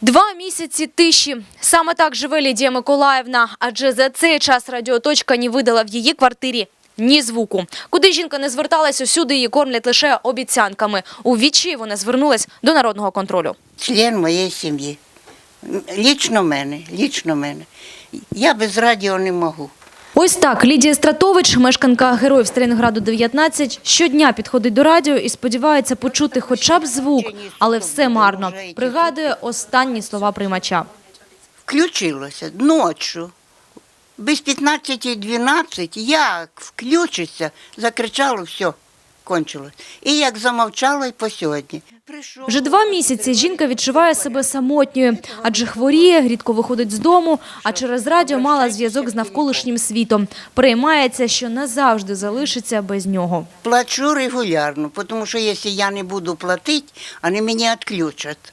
Два місяці тиші. Саме так живе Лідія Миколаївна, адже за цей час радіоточка не видала в її квартирі ні звуку. Куди жінка не зверталась, усюди її кормлять лише обіцянками. У вічі вона звернулась до народного контролю. член моєї сім'ї. Лічно мене, лічно мене. Я без радіо не можу. Ось так Лідія Стратович, мешканка героїв Сталінграду 19, щодня підходить до радіо і сподівається почути хоча б звук, але все марно. Пригадує останні слова приймача. Включилося ночі. Без 15-12 як включиться, закричало, все, кончилось. І як замовчало і по сьогодні. Вже два місяці жінка відчуває себе самотньою, адже хворіє, рідко виходить з дому, а через радіо мала зв'язок з навколишнім світом. Переймається, що назавжди залишиться без нього. Плачу регулярно, тому що якщо я не буду платити, вони мене відключать.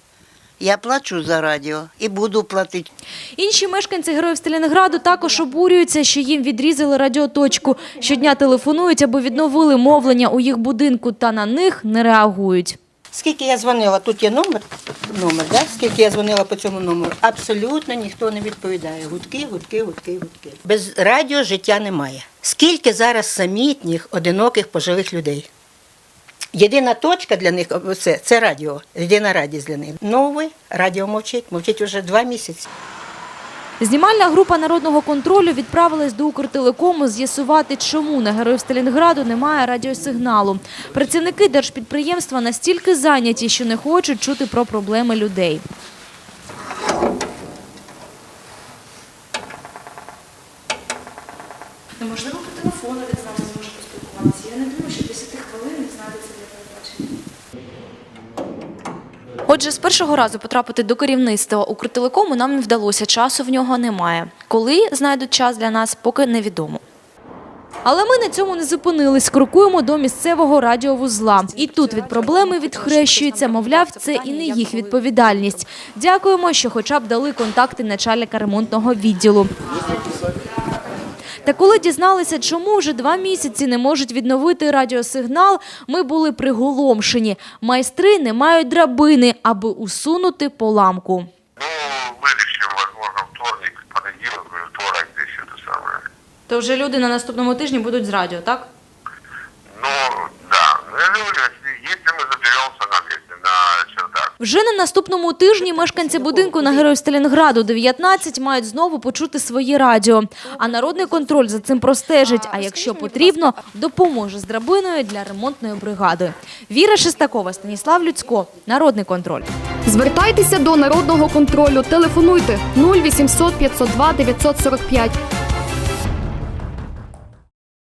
Я плачу за радіо і буду платити. Інші мешканці героїв Сталінграду також обурюються, що їм відрізали радіоточку. Щодня телефонують, аби відновили мовлення у їх будинку, та на них не реагують. Скільки я дзвонила, тут є номер, номер, да? скільки я дзвонила по цьому номеру, абсолютно ніхто не відповідає. Гудки, гудки, гудки, гудки. Без радіо життя немає. Скільки зараз самітніх, одиноких пожилих людей? Єдина точка для них це, це радіо, єдина радість для них. Новий радіо мовчить, мовчить вже два місяці. Знімальна група народного контролю відправилась до Укртелекому з'ясувати, чому на героїв Сталінграду немає радіосигналу. Працівники держпідприємства настільки зайняті, що не хочуть чути про проблеми людей. Неможливо по телефону він з нами зможе поспілкуватися. Я не думаю, що 10 хвилин не знайдеться для передбачення. Отже, з першого разу потрапити до керівництва Укртелекому нам не вдалося. Часу в нього немає. Коли знайдуть час для нас, поки невідомо. Але ми на цьому не зупинились. Крокуємо до місцевого радіовузла. І тут від проблеми відхрещується. Мовляв, це і не їх відповідальність. Дякуємо, що хоча б дали контакти начальника ремонтного відділу. Та коли дізналися, чому вже два місяці не можуть відновити радіосигнал, ми були приголомшені. Майстри не мають драбини, аби усунути поламку. Ну, вирішимо, можливо, вторник, понеділок, или вторник, здесь это самое. То вже люди на наступному тижні будуть з радіо, так? Вже на наступному тижні мешканці будинку на Героїв Сталінграду 19 мають знову почути своє радіо. А народний контроль за цим простежить. А якщо потрібно, допоможе з драбиною для ремонтної бригади. Віра Шестакова, Станіслав Люцько, Народний контроль. Звертайтеся до народного контролю. Телефонуйте 0800 502 945